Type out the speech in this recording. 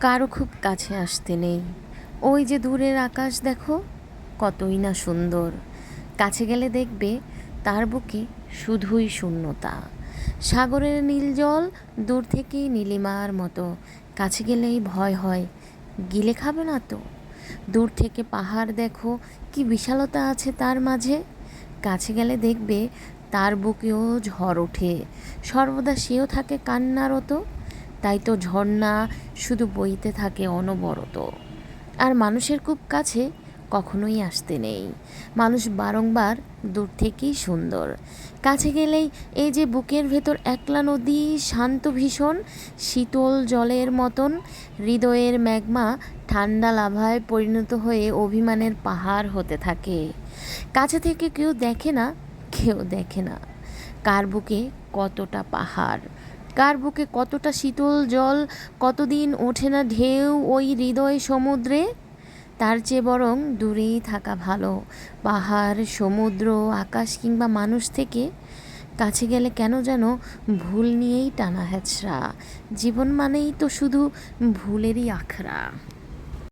কারও খুব কাছে আসতে নেই। ওই যে দূরের আকাশ দেখো, কতই না সুন্দর। কাছে গেলে দেখবে তার বুকে শুধুই শূন্যতা। সাগরের নীল জল দূর থেকেই নীলিমার মতো। কাছে গেলেই ভয় হয়, গিলে খাবে না তো? দূর থেকে পাহাড় দেখো, কি বিশালতা আছে তার মাঝে? কাছে গেলে দেখবে তার বুকেও ঝড় ওঠে। সর্বদা সেও থাকে কান্নারত। তাই তো ঝর্ণা শুধু বইতে থাকে অনবরত। আর মানুষের খুব কাছে কখনোই আসতে নেই। মানুষ বারংবার দূর থেকেই সুন্দর। কাছে গেলেই এই যে বুকের ভেতর একলা নদী, শান্ত ভীষণ, শীতল জলের মতন, হৃদয়ের ম্যাগমা ঠান্ডা লাভায় পরিণত হয়ে অভিমানের পাহাড় হতে থাকে। কাছে থেকে কেউ দেখে না, কেউ দেখে না। কার বুকে কতটা পাহাড়? কার বুকে কতটা শীতল জল, কতদিন ওঠে না ঢেউ ওই হৃদয় সমুদ্রে? তার চেয়ে বরং দূরেই থাকা ভালো। পাহাড়, সমুদ্র, আকাশ কিংবা মানুষ থেকে কাছে গেলে কেন যেন ভুল নিয়েই টানা হ্যাচড়া জীবন মানেই তো শুধু ভুলেরই আখড়া।